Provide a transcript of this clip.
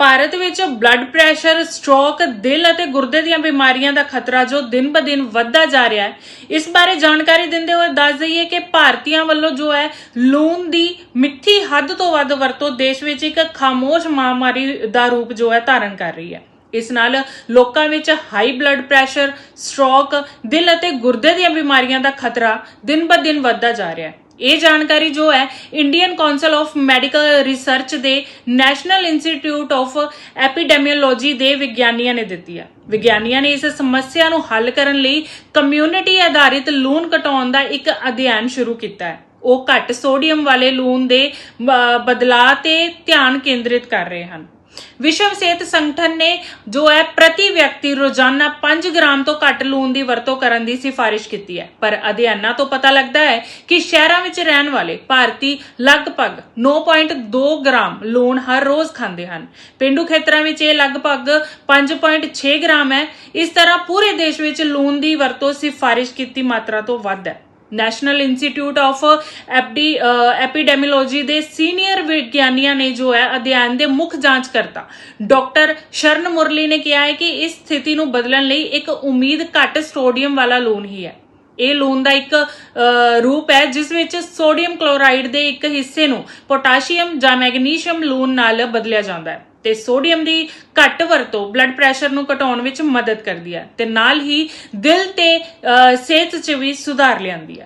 ਭਾਰਤ ਵਿੱਚ blood pressure, stroke, ਦਿਲ ਅਤੇ ਗੁਰਦੇ ਦੀਆਂ ਬਿਮਾਰੀਆਂ ਦਾ ਖਤਰਾ ਜੋ ਦਿਨ-ਬ-ਦਿਨ ਵੱਧਦਾ ਜਾ ਰਿਹਾ ਹੈ। ਇਸ ਬਾਰੇ ਜਾਣਕਾਰੀ ਦਿੰਦੇ ਹੋਏ ਦੱਸ ਦਈਏ ਕਿ ਭਾਰਤੀਆਂ ਵੱਲੋਂ ਜੋ ਹੈ ਲੂਣ ਦੀ ਮਿੱਠੀ ਹੱਦ ਤੋਂ ਵੱਧ ਵਰਤੋਂ ਦੇਸ਼ ਵਿੱਚ ਇੱਕ ਖਾਮੋਸ਼ ਮਹਾਮਾਰੀ ਦਾ ਰੂਪ ਜੋ ਹੈ ਧਾਰਨ ਕਰ ਰਹੀ ਹੈ। ਇਸ ਨਾਲ ਲੋਕਾਂ ਵਿੱਚ ਹਾਈ ਬਲੱਡ ਪ੍ਰੈਸ਼ਰ, ਸਟ੍ਰੋਕ, ਦਿਲ ਅਤੇ ਗੁਰਦੇ ਦੀਆਂ ਬਿਮਾਰੀਆਂ ਦਾ ਖਤਰਾ ਦਿਨ-ਬ-ਦਿਨ ਵੱਧਦਾ ਜਾ ਰਿਹਾ ਹੈ। ਇਹ ਜਾਣਕਾਰੀ ਜੋ ਹੈ Indian council of medical research ਦੇ ਨੈਸ਼ਨਲ ਇੰਸਟੀਚਿਊਟ ਆਫ ਐਪੀਡੈਮੀਓਲੋਜੀ ਦੇ ਵਿਗਿਆਨੀਆਂ ਨੇ ਦਿੱਤੀ ਹੈ ਵਿਗਿਆਨੀਆਂ ਨੇ ਇਸ ਸਮੱਸਿਆ ਨੂੰ ਹੱਲ ਕਰਨ ਲਈ ਕਮਿਊਨਿਟੀ ਆਧਾਰਿਤ ਲੂਣ ਘਟਾਉਣ ਦਾ ਇੱਕ ਅਧਿਐਨ ਸ਼ੁਰੂ ਕੀਤਾ ਹੈ। ਉਹ ਘੱਟ ਸੋਡੀਅਮ ਵਾਲੇ ਲੂਣ ਦੇ ਬਦਲਾਅ ਤੇ ਧਿਆਨ ਕੇਂਦਰਿਤ ਕਰ ਰਹੇ ਹਨ। ਵਿਸ਼ਵ ਸਿਹਤ ਸੰਗਠਨ ਨੇ ਜੋ ਹੈ ਪ੍ਰਤੀ ਵਿਅਕਤੀ ਰੋਜ਼ਾਨਾ 5 ਗ੍ਰਾਮ ਤੋਂ ਘੱਟ ਲੂਣ ਦੀ ਵਰਤੋਂ ਕਰਨ ਦੀ ਸਿਫਾਰਿਸ਼ ਕੀਤੀ ਹੈ। ਪਰ ਅਧਿਐਨਾਂ ਤੋਂ ਪਤਾ ਲੱਗਦਾ ਹੈ ਕਿ ਸ਼ਹਿਰਾਂ ਵਿੱਚ ਰਹਿਣ ਵਾਲੇ ਭਾਰਤੀ ਲਗਭਗ 9.2 ਗ੍ਰਾਮ ਲੂਣ ਹਰ ਰੋਜ਼ ਖਾਂਦੇ ਹਨ। ਪਿੰਡੂ ਖੇਤਰਾਂ ਵਿੱਚ ਇਹ ਲਗਭਗ 5.6 ਗ੍ਰਾਮ ਹੈ। ਇਸ ਤਰ੍ਹਾਂ ਪੂਰੇ ਦੇਸ਼ ਵਿੱਚ ਲੂਣ ਦੀ ਵਰਤੋਂ ਸਿਫਾਰਿਸ਼ ਕੀਤੀ ਮਾਤਰਾ ਤੋਂ ਵੱਧ ਹੈ। ਨੈਸ਼ਨਲ ਇੰਸਟੀਚਿਊਟ ਆਫ ਐਪਡੀ ਐਪੀਡੈਮੀਲੋਜੀ ਦੇ ਸੀਨੀਅਰ ਵਿਗਿਆਨੀਆਂ ਨੇ ਜੋ ਹੈ ਅਧਿਐਨ ਦੇ ਮੁੱਖ ਜਾਂਚਕਰਤਾ ਡਾਕਟਰ ਸ਼ਰਨ ਮੁਰਲੀ ਨੇ ਕਿਹਾ ਹੈ ਕਿ ਇਸ ਸਥਿਤੀ ਨੂੰ ਬਦਲਣ ਲਈ ਇੱਕ ਉਮੀਦ ਘੱਟ ਸੋਡੀਅਮ ਵਾਲਾ ਲੂਣ ਹੀ ਹੈ। ਇਹ ਲੂਣ ਦਾ ਇੱਕ ਰੂਪ ਹੈ, ਜਿਸ ਵਿੱਚ ਸੋਡੀਅਮ ਕਲੋਰਾਈਡ ਦੇ ਇੱਕ ਹਿੱਸੇ ਨੂੰ ਪੋਟਾਸ਼ੀਅਮ ਜਾਂ ਮੈਗਨੀਸ਼ੀਅਮ ਲੂਣ ਨਾਲ ਬਦਲਿਆ ਜਾਂਦਾ ਹੈ ਤੇ ਸੋਡੀਅਮ ਦੀ ਘੱਟ ਵਰਤੋਂ ਬਲੱਡ ਪ੍ਰੈਸ਼ਰ ਨੂੰ ਘਟਾਉਣ ਵਿੱਚ ਮਦਦ ਕਰਦੀ ਹੈ ਤੇ ਨਾਲ ਹੀ ਦਿਲ ਤੇ ਸਿਹਤ 'ਚ ਵੀ ਸੁਧਾਰ ਲਿਆਂਦੀ ਹੈ।